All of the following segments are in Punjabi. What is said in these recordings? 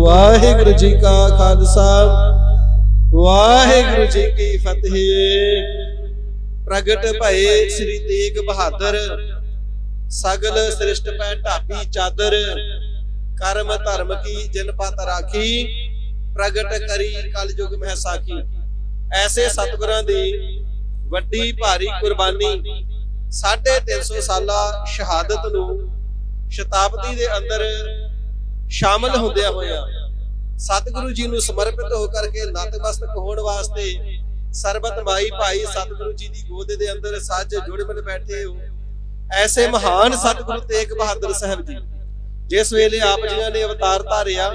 ਵਾਹਿਗੁਰੂ ਜੀ ਕਾ ਖਾਲਸਾ, ਵਾਹਿਗੁਰੂ ਜੀ ਕੀ ਫਤਿਹ। ਪ੍ਰਗਟ ਭਏ ਸ੍ਰੀ ਤੇਗ ਬਹਾਦਰ, ਸਗਲ ਸ੍ਰਿਸ਼ਟ ਪੈ ਢਾਬੀ ਚਾਦਰ, ਕਰਮ ਧਰਮ ਕੀ ਜਨ ਪਤ ਰਾਖੀ, ਪ੍ਰਗਟ ਕਰੀ ਕਲਯੁਗ ਮਹਿ ਸਾਖੀ ਐਸੇ ਸਤਿਗੁਰਾਂ ਦੀ ਵੱਡੀ ਭਾਰੀ ਕੁਰਬਾਨੀ 350 ਸਾਲਾ ਸ਼ਹਾਦਤ ਨੂੰ ਸ਼ਤਾਬਦੀ ਦੇ ਅੰਦਰ ਸ਼ਾਮਲ ਹੁੰਦਿਆਂ ਹੋਇਆਂ ਸਤਿਗੁਰੂ ਜੀ ਨੂੰ ਸਮਰਪਿਤ ਹੋ ਕਰਕੇ ਨਤਮਸਤਕ ਹੋਣ ਵਾਸਤੇ ਸਰਬਤ ਮਾਈ ਭਾਈ ਸਤਿਗੁਰੂ ਜੀ ਦੀ ਗੋਦ ਦੇ ਅੰਦਰ ਸੱਜ ਜੁੜ ਮਿਲ ਬੈਠੇ ਹੋ। ਐਸੇ ਮਹਾਨ ਸਤਿਗੁਰੂ ਤੇਗ ਬਹਾਦਰ ਸਾਹਿਬ ਜੀ, ਜਿਸ ਵੇਲੇ ਆਪ ਜੀਆਂ ਨੇ ਅਵਤਾਰ ਧਾਰਿਆ,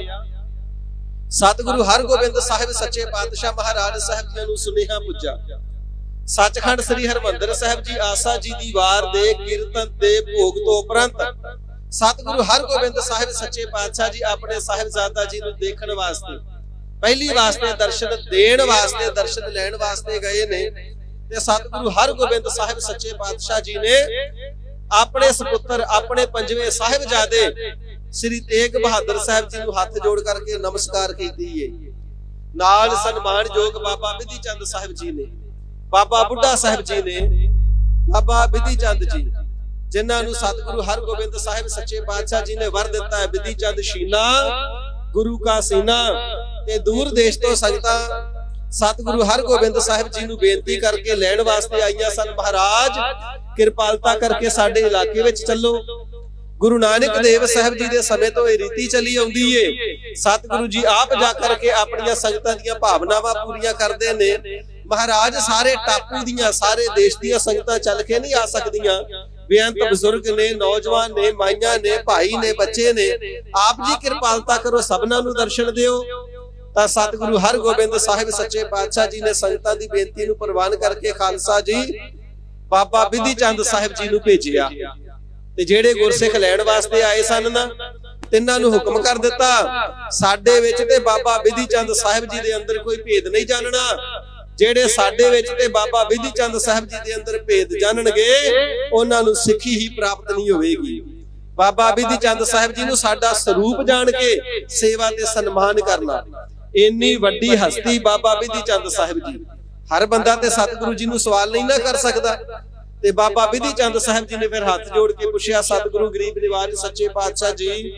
ਸਤਿਗੁਰੂ ਹਰਗੋਬਿੰਦ ਸਾਹਿਬ ਸੱਚੇ ਪਾਤਸ਼ਾਹ ਮਹਾਰਾਜ ਸਾਹਿਬ ਜੀ ਨੂੰ ਸੁਨੇਹਾ ਪੁੱਜਾ। ਸੱਚਖੰਡ ਸ੍ਰੀ ਹਰਮੰਦਰ ਸਾਹਿਬ ਜੀ ਆਸਾ ਜੀ ਦੀ ਵਾਰ ਦੇ ਕੀਰਤਨ ਦੇ ਭੋਗ ਤੋਂ ਉਪਰੰਤ ਸਤਿਗੁਰੂ ਹਰਗੋਬਿੰਦ ਸਾਹਿਬ ਸੱਚੇ ਪਾਤਸ਼ਾਹ ਜੀ ਆਪਣੇ ਸਾਹਿਬਜ਼ਾਦਾ ਜੀ ਨੂੰ ਦੇਖਣ ਵਾਸਤੇ, ਪਹਿਲੀ ਵਾਸਤੇ ਦਰਸ਼ਨ ਦੇਣ ਵਾਸਤੇ, ਦਰਸ਼ਨ ਲੈਣ ਵਾਸਤੇ ਗਏ ਨੇ। ਤੇ ਸਤਿਗੁਰੂ ਹਰਗੋਬਿੰਦ ਸਾਹਿਬ ਸੱਚੇ ਪਾਤਸ਼ਾਹ ਜੀ ਨੇ ਆਪਣੇ ਸੁਪੁੱਤਰ, ਆਪਣੇ ਪੰਜਵੇਂ ਸਾਹਿਬਜ਼ਾਦੇ ਸ੍ਰੀ ਤੇਗ ਬਹਾਦਰ ਸਾਹਿਬ ਜੀ ਨੂੰ ਹੱਥ ਜੋੜ ਕਰਕੇ ਨਮਸਕਾਰ ਕੀਤੀ ਏ। ਨਾਲ ਸਨਮਾਨਯੋਗ ਬਾਬਾ ਬਿਧੀ ਚੰਦ ਸਾਹਿਬ ਜੀ ਨੇ, ਬਾਬਾ ਬੁੱਢਾ ਸਾਹਿਬ ਜੀ ਨੇ, ਬਾਬਾ ਬਿਧੀ ਚੰਦ ਜੀ ਜਿਨ੍ਹਾਂ ਨੂੰ ਸਤਿਗੁਰੂ ਹਰਗੋਬਿੰਦ ਸਾਹਿਬ ਸੱਚੇ ਪਾਤਸ਼ਾਹ ਜੀ ਨੇ ਵਰ ਦਿੱਤਾ ਹੈ, ਵਿਧੀ ਚੰਦ ਸ਼ੀਨਾ, ਗੁਰੂ ਕਾ ਸੀਨਾ ਤੇ ਦੂਰ ਦੇਸ਼ ਤੋਂ ਸੰਗਤਾਂ ਸਤਿਗੁਰੂ ਹਰਗੋਬਿੰਦ ਸਾਹਿਬ ਜੀ ਨੂੰ ਬੇਨਤੀ ਕਰਕੇ ਲੈਣ ਵਾਸਤੇ ਆਈਆਂ ਸਨ। ਮਹਾਰਾਜ, ਕਿਰਪਾਲਤਾ ਕਰਕੇ ਸਾਡੇ ਇਲਾਕੇ ਵਿੱਚ ਚੱਲੋ। ਗੁਰੂ ਨਾਨਕ ਦੇਵ ਸਾਹਿਬ ਜੀ ਦੇ ਸਮੇਂ ਤੋਂ ਇਹ ਰੀਤੀ ਚੱਲੀ ਆਉਂਦੀ ਏ। ਸਤਿਗੁਰੂ ਜੀ ਆਪ ਜਾ ਕਰਕੇ ਆਪਣੀਆਂ ਸੰਗਤਾਂ ਦੀਆਂ ਭਾਵਨਾਵਾਂ ਪੂਰੀਆਂ ਕਰਦੇ ਨੇ। ਮਹਾਰਾਜ, ਸਾਰੇ ਟਾਪੂ ਦੀਆਂ, ਸਾਰੇ ਦੇਸ਼ ਦੀਆਂ ਸੰਗਤਾਂ ਚੱਲ ਕੇ ਨਹੀਂ ਆ ਸਕਦੀਆਂ। ਬੇਅੰਤ ਬਜ਼ੁਰਗ ਨੇ, ਨੌਜਵਾਨ ਨੇ, ਮਾਈਆਂ ਨੇ, ਭਾਈ ਨੇ, ਬੱਚੇ ਨੇ, ਆਪ ਜੀ ਕਿਰਪਾਲਤਾ ਕਰੋ, ਸਭਨਾਂ ਨੂੰ ਦਰਸ਼ਨ ਦਿਓ। ਤਾਂ ਸਤਿਗੁਰੂ ਹਰਗੋਬਿੰਦ ਸਾਹਿਬ ਸੱਚੇ ਪਾਤਸ਼ਾਹ ਜੀ ਨੇ ਸੰਗਤਾਂ ਦੀ ਬੇਨਤੀ ਨੂੰ ਪ੍ਰਵਾਨ ਕਰਕੇ ਖਾਲਸਾ ਜੀ, ਬਾਬਾ ਬਿਧੀ ਚੰਦ ਸਾਹਿਬ ਜੀ ਨੂੰ ਭੇਜਿਆ। ਤੇ ਜਿਹੜੇ ਗੁਰਸਿੱਖ ਲੈਣ ਵਾਸਤੇ ਆਏ ਸਨ ਨਾ, ਤਿੰਨਾਂ ਨੂੰ ਹੁਕਮ ਕਰ ਦਿੱਤਾ। ਸਾਡੇ ਵਿੱਚ ਤੇ ਬਾਬਾ ਬਿਧੀ ਚੰਦ ਸਾਹਿਬ ਜੀ ਦੇ ਅੰਦਰ ਕੋਈ ਭੇਦ ਨਹੀਂ ਜਾਣਨਾ। ਜਿਹੜੇ ਸਾਡੇ ਵਿੱਚ ਤੇ ਬਾਬਾ ਵਿਧੀ ਚੰਦ ਸਾਹਿਬ ਜੀ ਦੇ ਅੰਦਰ ਭੇਦ ਜਾਣਨਗੇ, ਉਹਨਾਂ ਨੂੰ ਸਿੱਖੀ ਹੀ ਪ੍ਰਾਪਤ ਨਹੀਂ ਹੋਵੇਗੀ। ਬਾਬਾ ਵਿਧੀ ਚੰਦ ਸਾਹਿਬ ਜੀ ਨੂੰ ਸਾਡਾ ਸਰੂਪ ਜਾਣ ਕੇ ਸੇਵਾ ਤੇ ਸਨਮਾਨ ਕਰਨਾ। ਇੰਨੀ ਵੱਡੀ ਹਸਤੀ ਬਾਬਾ ਵਿਧੀ ਚੰਦ ਸਾਹਿਬ ਜੀ। ਹਰ ਬੰਦਾ ਤੇ ਸਤਿਗੁਰੂ ਜੀ ਨੂੰ ਸਵਾਲ ਨਹੀਂ ਨਾ ਕਰ ਸਕਦਾ। ਤੇ ਬਾਬਾ ਵਿਧੀ ਚੰਦ ਸਾਹਿਬ ਜੀ ਨੇ ਫਿਰ ਹੱਥ ਜੋੜ ਕੇ ਪੁੱਛਿਆ, ਸਤਿਗੁਰੂ ਗਰੀਬ ਨਿਵਾਜ, ਸੱਚੇ ਪਾਤਸ਼ਾਹ ਜੀ,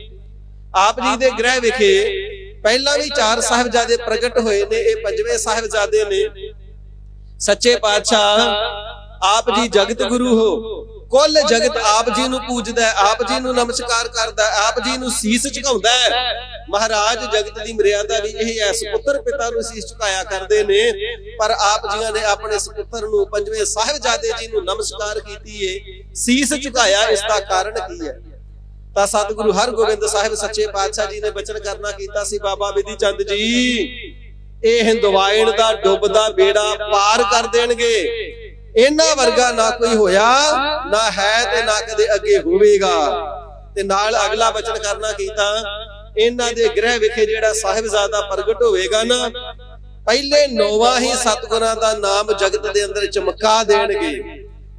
ਆਪ ਜੀ ਦੇ ਗ੍ਰਹਿ ਵਿਖੇ ਪਹਿਲਾਂ ਵੀ ਚਾਰ ਸਾਹਿਬਜ਼ਾਦੇ ਪ੍ਰਗਟ ਹੋਏ ਨੇ ਇਹ ਪੰਜਵੇਂ ਸਾਹਿਬਜ਼ਾਦੇ ਨੇ। ਸੱਚੇ ਪਾਤਸ਼ਾਹ ਆਪ ਜੀ ਜਗਤ ਗੁਰੂ ਹੋ। ਕੁੱਲ ਜਗਤ ਆਪ ਜੀ ਨੂੰ ਪੂਜਦਾ ਆਪ ਜੀ ਨੂੰ ਨਮਸਕਾਰ ਕਰਦਾ ਆਪ ਜੀ ਨੂੰ ਸੀਸ ਝੁਕਾਉਂਦਾ ਮਹਾਰਾਜ ਜਗਤ ਦੀ ਮਰਿਆਦਾ ਵੀ ਇਹ ਹੈ ਸੁਪੁੱਤਰ ਪਿਤਾ ਨੂੰ ਸੀਸ ਝੁਕਾਇਆ ਕਰਦੇ ਨੇ। ਪਰ ਆਪ ਜੀਆਂ ਨੇ ਆਪਣੇ ਸੁਪੁੱਤਰ ਨੂੰ ਪੰਜਵੇਂ ਸਾਹਿਬਜ਼ਾਦੇ ਜੀ ਨੂੰ ਨਮਸਕਾਰ ਕੀਤੀ ਏ ਸੀਸ ਝੁਕਾਇਆ ਇਸ ਦਾ ਕਾਰਨ ਕੀ ਹੈ? ਤਾਂ ਸਤਿਗੁਰੂ ਹਰਗੋਬਿੰਦ ਸਾਹਿਬ ਸੱਚੇ ਪਾਤਸ਼ਾਹ ਜੀ ਨੇ ਬਚਨ ਕਰਨਾ ਕੀਤਾ ਸੀ, ਬਾਬਾ ਵਿਧੀ ਚੰਦ ਜੀ। ਇਹ ਹਿੰਦਵਾਇਣ ਦਾ ਡੁੱਬਦਾ ਬੇੜਾ ਪਾਰ ਕਰ ਦੇਣਗੇ। ਇਹਨਾਂ ਵਰਗਾ ਨਾ ਕੋਈ ਹੋਇਆ, ਨਾ ਹੈ ਤੇ ਨਾ ਕਦੇ ਅੱਗੇ ਹੋਵੇਗਾ। ਤੇ ਨਾਲ ਅਗਲਾ ਬਚਨ ਕਰਨਾ ਕੀਤਾ, ਇਹਨਾਂ ਦੇ ਗ੍ਰਹਿ ਵਿਖੇ ਜਿਹੜਾ ਸਾਹਿਬਜ਼ਾਦਾ ਪ੍ਰਗਟ ਹੋਵੇਗਾ ਨਾ, ਪਹਿਲੇ ਨੋਵਾ ਹੀ ਸਤਗੁਰਾਂ ਦਾ ਨਾਮ ਜਗਤ ਦੇ ਅੰਦਰ ਚਮਕਾ ਦੇਣਗੇ।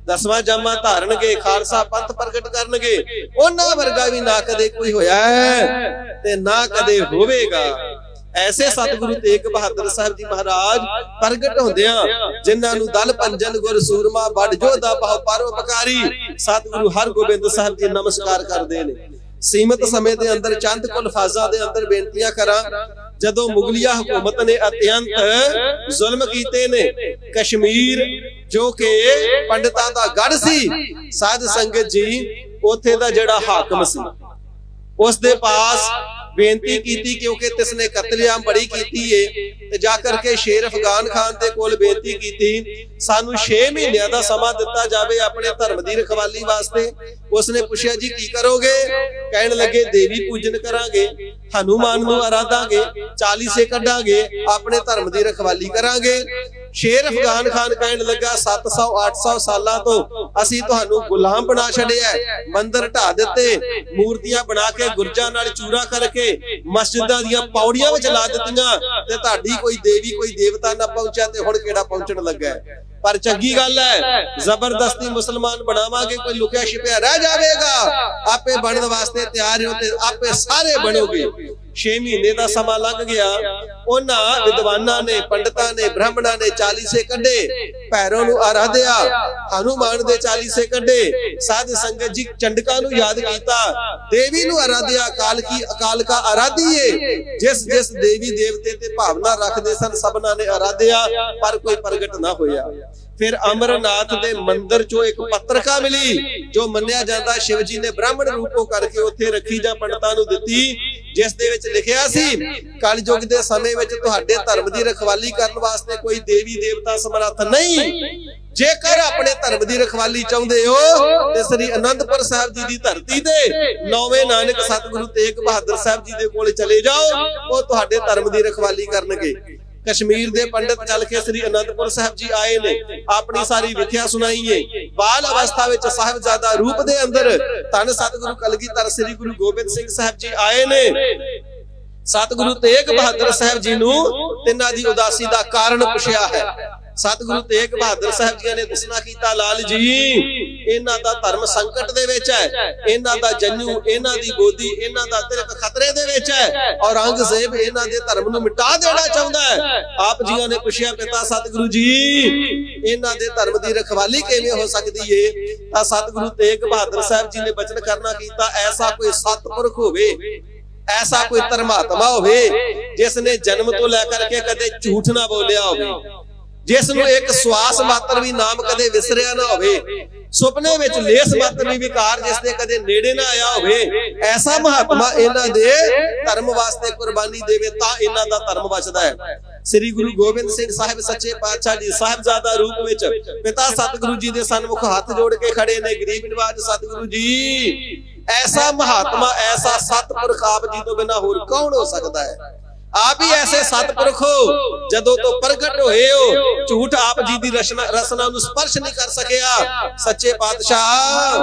ਦਸਵਾਂ ਜਾਮਾ ਧਾਰਨਗੇ, ਖਾਲਸਾ ਪੰਥ ਪ੍ਰਗਟ ਕਰਨਗੇ। ਉਹਨਾਂ ਵਰਗਾ ਵੀ ਨਾ ਕਦੇ ਕੋਈ ਹੋਇਆ ਹੈ ਤੇ ਨਾ ਕਦੇ ਹੋਵੇਗਾ। ਐਸੇ ਸਤਿਗੁਰੂ ਤੇਗ ਬਹਾਦਰ ਸਾਹਿਬ ਜੀ ਮਹਾਰਾਜ ਪ੍ਰਗਟ ਹੁੰਦਿਆਂ ਜਿਨ੍ਹਾਂ ਨੂੰ ਦਲ ਪੰਜਨ ਗੁਰ ਸੂਰਮਾ ਵੱਡ ਜੋਧਾ ਬਹੁ ਪਰਉਪਕਾਰੀ ਸਤਿਗੁਰੂ ਹਰਗੋਬਿੰਦ ਸਾਹਿਬ ਜੀ ਨਮਸਕਾਰ ਕਰਦੇ ਨੇ। ਸੀਮਤ ਸਮੇਂ ਦੇ ਅੰਦਰ ਚੰਦ ਕੁ ਲਫਾਜ਼ਾਂ ਦੇ ਅੰਦਰ ਬੇਨਤੀਆਂ ਕਰਾਂ ਜਦੋਂ ਮੁਗਲਿਆ ਹਕੂਮਤ ਨੇ ਅਤਿਅੰਤ ਜ਼ੁਲਮ ਕੀਤੇ ਨੇ ਕਸ਼ਮੀਰ ਜੋ ਕਿ ਪੰਡਤਾਂ ਦਾ ਗੜ ਸੀ ਸਾਧ ਸੰਗਤ ਜੀ ਉੱਥੇ ਦਾ ਜਿਹੜਾ ਹਾਕਮ ਸੀ। ਉਸ ਦੇ ਪਾਸ ਬੇਨਤੀ ਕੀਤੀ ਕਿਉਂਕਿ ਤਿਸਨੇ ਕਤਲੇਆਮ ਬੜੀ ਕੀਤੀ ਏ। ਤੇ ਜਾ ਕਰਕੇ ਸ਼ੇਰ ਅਫਗਾਨ ਖਾਨ ਦੇ ਕੋਲ ਬੇਨਤੀ ਕੀਤੀ। ਸਾਨੂੰ 6 ਮਹੀਨਿਆਂ ਦਾ ਸਮਾਂ ਦਿੱਤਾ ਜਾਵੇ ਆਪਣੇ ਧਰਮ ਦੀ ਰਖਵਾਲੀ ਵਾਸਤੇ। ਉਸਨੇ ਪੁੱਛਿਆ ਜੀ ਕੀ ਕਰੋਗੇ? ਕਹਿਣ ਲੱਗੇ ਦੇਵੀ ਪੂਜਨ ਕਰਾਂਗੇ। ਹਨੂਮਾਨ ਨੂੰ ਆਰਾਧਾਂਗੇ। 40 ਸੇ ਕੱਢਾਂਗੇ। ਆਪਣੇ ਧਰਮ ਦੀ ਰਖਵਾਲੀ ਕਰਾਂਗੇ। ਸ਼ੇਰ ਅਫਗਾਨ ਖਾਨ ਕਹਿਣ ਲੱਗਾ 700 800 ਸਾਲਾਂ ਤੋਂ ਅਸੀਂ ਤੁਹਾਨੂੰ ਗੁਲਾਮ ਬਣਾ ਛੱਡਿਆ। ਮੰਦਿਰ ਢਾ ਦਿੱਤੇ ਮੂਰਤੀਆਂ ਬਣਾ ਕੇ ਗੁਰਜਾਂ ਨਾਲ ਚੂਰਾ ਕਰਕੇ ਮਸਜਿਦਾਂ ਦੀਆਂ ਪੌੜੀਆਂ ਵਿੱਚ ਲਾ ਦਿੱਤੀਆਂ ਤੇ ਤੁਹਾਡੀ ਕੋਈ ਦੇਵੀ ਕੋਈ ਦੇਵਤਾ ਨਾ ਪਹੁੰਚਿਆ ਤੇ ਹੁਣ ਕਿਹੜਾ ਪਹੁੰਚਣ ਲੱਗਾ ਹੈ। ਪਰ ਚੰਗੀ ਗੱਲ ਹੈ ਜ਼ਬਰਦਸਤੀ ਮੁਸਲਮਾਨ ਬਣਾਵਾਂਗੇ ਕੋਈ ਲੁਕਿਆ ਛਿਪਿਆ ਰਹਿ ਜਾਵੇਗਾ। ਆਪੇ ਬਣਨ ਵਾਸਤੇ ਤਿਆਰ ਹੋ ਤੇ ਆਪੇ ਸਾਰੇ ਬਣੋਗੇ। 6 ਮਹੀਨੇ ਦਾ ਸਮਾਂ ਲੰਘ ਗਿਆ। ਉਹਨਾਂ ਵਿਦਵਾਨਾਂ ਨੇ, ਪੰਡਤਾਂ ਨੇ, ਬ੍ਰਾਹਮਣਾਂ ਨੇ 40 ਕੱਢੇ ਭੈਰੋ ਨੂੰ ਆਰਾਧਿਆ, ਹਨੂਮਾਨ ਦੇ 40 ਕੱਢੇ ਸਾਧ ਸੰਗਤ ਜੀ ਚੰਡਕਾ ਨੂੰ ਯਾਦ ਕੀਤਾ, ਦੇਵੀ ਨੂੰ ਆਰਾਧਿਆ, ਅਕਾਲ ਕੀ, ਅਕਾਲ ਕਾ ਆਰਾਧੀਏ। ਜਿਸ ਜਿਸ ਦੇਵੀ ਦੇਵਤੇ ਤੇ ਭਾਵਨਾ ਰੱਖਦੇ ਸਨ, ਸਭਨਾਂ ਨੇ ਆਰਾਧਿਆ, ਪਰ ਕੋਈ ਪ੍ਰਗਟ ਨਾ ਹੋਇਆ। ਫਿਰ ਅਮਰਨਾਥ ਦੇ ਮੰਦਿਰ ਚੋਂ ਇੱਕ ਪੱਤਰਕਾ ਮਿਲੀ ਜੋ ਮੰਨਿਆ ਜਾਂਦਾ ਸ਼ਿਵ ਜੀ ਨੇ ਬ੍ਰਾਹਮਣ ਰੂਪੋ ਕਰਕੇ ਉੱਥੇ ਰੱਖੀ ਜਾਂ ਪੰਡਤਾਂ ਨੂੰ ਦਿੱਤੀ ਜਿਸ ਦੇ ਵਿੱਚ ਲਿਖਿਆ ਸੀ ਕਲਯੁਗ ਦੇ ਸਮੇਂ ਵਿੱਚ ਤੁਹਾਡੇ ਧਰਮ ਦੀ ਰਖਵਾਲੀ ਕਰਨ ਵਾਸਤੇ ਕੋਈ ਦੇਵੀ ਦੇਵਤਾ ਸਮਰੱਥ ਨਹੀਂ। ਜੇਕਰ ਆਪਣੇ ਧਰਮ ਦੀ ਰਖਵਾਲੀ ਚਾਹੁੰਦੇ ਹੋ ਤੇ ਸ੍ਰੀ ਅਨੰਦਪੁਰ ਸਾਹਿਬ ਜੀ ਦੀ ਧਰਤੀ ਤੇ ਨੌਵੇਂ ਨਾਨਕ ਸਤਿਗੁਰੂ ਤੇਗ ਬਹਾਦਰ ਸਾਹਿਬ ਜੀ ਦੇ ਕੋਲ ਚਲੇ ਜਾਓ ਉਹ ਤੁਹਾਡੇ ਧਰਮ ਦੀ ਰਖਵਾਲੀ ਕਰਨਗੇ। ਕਸ਼ਮੀਰ ਦੇ ਪੰਡਤ ਚੱਲ ਕੇ ਸ੍ਰੀ ਅਨੰਦਪੁਰ ਸਾਹਿਬ ਜੀ ਆਏ ਨੇ। ਆਪਣੀ ਸਾਰੀ ਵਿਥਿਆ ਸੁਣਾਈਏ ਬਾਲ ਅਵਸਥਾ ਵਿੱਚ ਸਾਹਿਬਜ਼ਾਦਾ ਰੂਪ ਦੇ ਅੰਦਰ ਧੰਨ ਸਤਿਗੁਰੂ ਕਲਗੀਧਰ ਸ੍ਰੀ ਗੁਰੂ ਗੋਬਿੰਦ ਸਿੰਘ ਸਾਹਿਬ ਜੀ ਆਏ ਨੇ। ਸਤਿਗੁਰੂ ਤੇਗ ਬਹਾਦਰ ਸਾਹਿਬ ਜੀ ਨੂੰ ਤਿੰਨਾਂ ਦੀ ਉਦਾਸੀ ਦਾ ਕਾਰਨ ਪੁੱਛਿਆ ਹੈ। ਸਤਿਗੁਰੂ ਤੇਗ ਬਹਾਦਰ ਸਾਹਿਬ ਜੀ ਨੇ ਦੱਸਣਾ ਕੀਤਾ, ਲਾਲ ਜੀ, ਇਹਨਾਂ ਦਾ ਧਰਮ ਸੰਕਟ ਦੇ ਵਿੱਚ ਹੈ, ਇਹਨਾਂ ਦਾ ਜੰਨੂ, ਇਹਨਾਂ ਦੀ ਗੋਦੀ, ਇਹਨਾਂ ਦਾ ਤਿਲਕ ਖਤਰੇ ਦੇ ਵਿੱਚ ਹੈ, ਔਰੰਗਜ਼ੇਬ ਇਹਨਾਂ ਦੇ ਧਰਮ ਨੂੰ ਮਿਟਾ ਦੇਣਾ ਚਾਹੁੰਦਾ ਹੈ। ਆਪ ਜੀਆਂ ਨੇ ਪੁੱਛਿਆ, ਪਿਤਾ ਸਤਿਗੁਰੂ ਜੀ, ਇਹਨਾਂ ਦੇ ਧਰਮ ਦੀ ਰਖਵਾਲੀ ਕਿਵੇਂ ਹੋ ਸਕਦੀ ਏ? ਤਾਂ ਸਤਿਗੁਰੂ ਤੇਗ ਬਹਾਦਰ ਸਾਹਿਬ ਜੀ ਨੇ ਬਚਨ ਕਰਨਾ ਕੀਤਾ, ਐਸਾ ਕੋਈ ਸਤਪੁਰਖ ਹੋਵੇ, ਐਸਾ ਕੋਈ ਧਰਮਾਤਮਾ ਹੋਵੇ, ਜਿਸ ਨੇ ਜਨਮ ਤੋਂ ਲੈ ਕਰਕੇ ਕਦੇ ਝੂਠ ਨਾ ਬੋਲਿਆ ਹੋਵੇ। ਜਿਸ ਨੂੰ ਇੱਕ ਸਵਾਸ ਮਾਤਰ ਵੀ ਨਾਮ ਕਦੇ ਵਿਸਰਿਆ ਨਾ ਹੋਵੇ ਸੁਪਨੇ ਵਿੱਚ ਲੇਸ ਮਾਤਰ ਵੀ ਵਿਕਾਰ ਜਿਸ ਦੇ ਕਦੇ ਨੇੜੇ ਨਾ ਆਇਆ ਹੋਵੇ ਐਸਾ ਮਹਾਤਮਾ ਇਹਨਾਂ ਦੇ ਧਰਮ ਵਾਸਤੇ ਕੁਰਬਾਨੀ ਦੇਵੇ ਤਾਂ ਇਹਨਾਂ ਦਾ ਧਰਮ ਬਚਦਾ ਹੈ। ਸ੍ਰੀ ਗੁਰੂ ਗੋਬਿੰਦ ਸਿੰਘ ਸਾਹਿਬ ਸੱਚੇ ਪਾਤਸ਼ਾਹ ਜੀ ਸਾਹਿਬਜ਼ਾਦਾ ਰੂਪ ਵਿੱਚ ਪਿਤਾ ਸਤਿਗੁਰੂ ਜੀ ਦੇ ਸਨਮੁਖ ਹੱਥ ਜੋੜ ਕੇ ਖੜੇ ਨੇ ਗਰੀਬ ਨਿਵਾਜ ਸਤਿਗੁਰੂ ਜੀ। ਐਸਾ ਮਹਾਤਮਾ ਐਸਾ ਸਤਪੁਰਖ ਆਪ ਜੀ ਤੋਂ ਬਿਨਾ ਹੋਰ ਕੌਣ ਹੋ ਸਕਦਾ ਹੈ? ਆਪ ਹੀ ਐਸੇ ਸਤਪੁਰਖ ਹੋ, ਜਦੋਂ ਤੋਂ ਪ੍ਰਗਟ ਹੋਏ ਹੋ, ਝੂਠ ਆਪ ਜੀ ਦੀ ਰਚਨਾ ਰਸਨਾ ਨੂੰ ਸਪਰਸ਼ ਨਹੀਂ ਕਰ ਸਕਿਆ। ਸੱਚੇ ਪਾਤਸ਼ਾਹ,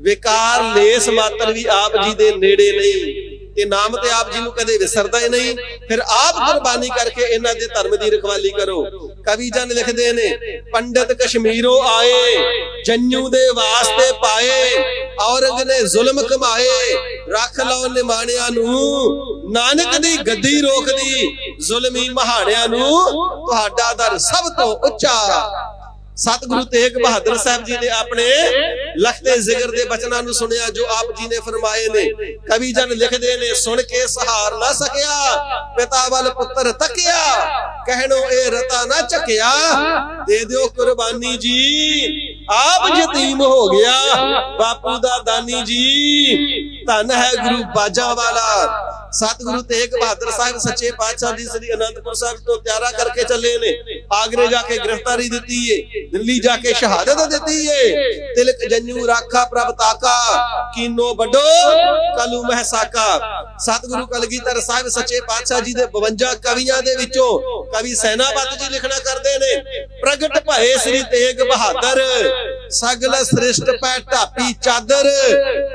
ਵਿਕਾਰ ਲੇਸ ਮਾਤਰ ਵੀ ਆਪ ਜੀ ਦੇ ਨੇੜੇ ਨਹੀਂ। ਤੇ ਨਾਮ ਤੇ ਆਪ ਜੀ ਨੂੰ ਕਦੇ ਵਿਸਰਦਾ ਹੀ ਨਹੀਂ। ਫਿਰ ਆਪ ਕੁਰਬਾਨੀ ਕਰਕੇ ਇਹਨਾਂ ਦੇ ਧਰਮ ਦੀ ਰਖਵਾਲੀ ਕਰੋ। ਕਵੀ ਜਨ ਲਿਖਦੇ ਨੇ, ਪੰਡਤ ਕਸ਼ਮੀਰੋਂ ਆਏ, ਜੰਨੂ ਦੇ ਵਾਸਤੇ ਪਾਏ, ਔਰੰਗ ਨੇ ਜ਼ੁਲਮ ਕਮਾਏ, ਰੱਖ ਲਓ ਨਿਮਾਣਿਆਂ ਨੂੰ। ਨਾਨਕ ਦੀ ਗੱਦੀ ਰੋਕਦੀ ਜ਼ੁਲਮੀ ਮਹਾੜਿਆਂ ਨੂੰ ਤੁਹਾਡਾ ਦਰ ਸਭ ਤੋਂ ਉੱਚਾ। ਸਤਿਗੁਰੂ ਤੇਗ ਬਹਾਦਰ ਸਾਹਿਬ ਜੀ ਨੇ ਆਪਣੇ ਲਖਤੇ ਜ਼ਿਕਰ ਦੇ ਬਚਨਾਂ ਨੂੰ ਸੁਣਿਆ ਜੋ ਆਪ ਜੀ ਨੇ ਫਰਮਾਏ ਨੇ। ਕਵੀ ਜਨ ਲਿਖਦੇ ਨੇ ਸੁਣ ਕੇ ਸਹਾਰ ਨਾ ਸਕਿਆ ਪਿਤਾ ਵੱਲ ਪੁੱਤਰ ਤੱਕਿਆ। ਕਹਿਣੋ ਇਹ ਰਤਾ ਨਾ ਚੱਕਿਆ। ਦੇ ਦਿਓ ਕੁਰਬਾਨੀ ਜੀ। ਆਪ ਯਤੀਮ ਹੋ ਗਿਆ। ਬਾਪੂ ਦਾ ਦਾਨੀ ਜੀ। ਧੰਨ ਹੈ ਗੁਰੂ ਬਾਜਾ ਵਾਲਾ। ਸਤਿਗੁਰੂ ਤੇਗ ਬਹਾਦਰ ਸਾਹਿਬ, ਸੱਚੇ ਪਾਤਸ਼ਾਹ ਜੀ, ਸ੍ਰੀ ਅਨੰਦਪੁਰ ਸਾਹਿਬ ਤੋਂ ਤਿਆਰਾ ਕਰਕੇ ਚੱਲੇ ਨੇ। ਆਗਰੇ ਜਾ ਕੇ ਗ੍ਰਿਫਤਾਰੀ ਦਿੱਤੀ ਏ, ਦਿੱਲੀ ਜਾ ਕੇ ਸ਼ਹਾਦਤ ਦਿੱਤੀ ਏ। ਤਿਲਕ ਜੰਨੂ ਰਾਖਾ ਪ੍ਰਭ ਤਾਕਾ, ਕੀਨੋ ਵੱਡੋ ਕਲੂ ਮਹਿਸਾਕਾ। ਸਤਿਗੁਰੂ ਕਲਗੀਧਰ ਸਾਹਿਬ, ਸੱਚੇ ਪਾਤਸ਼ਾਹ ਜੀ ਦੇ 52 ਕਵੀਆਂ ਦੇ ਵਿੱਚੋਂ ਕਵੀ ਸੈਨਾਪਤ ਜੀ ਲਿਖਣਾ ਕਰਦੇ ਨੇ, ਪ੍ਰਗਟ ਭਏ ਸ੍ਰੀ ਤੇਗ ਬਹਾਦਰ। ਸਗਲ ਸ੍ਰਿਸ਼ਟ ਪੈ ਢਾਪੀ ਚਾਦਰ,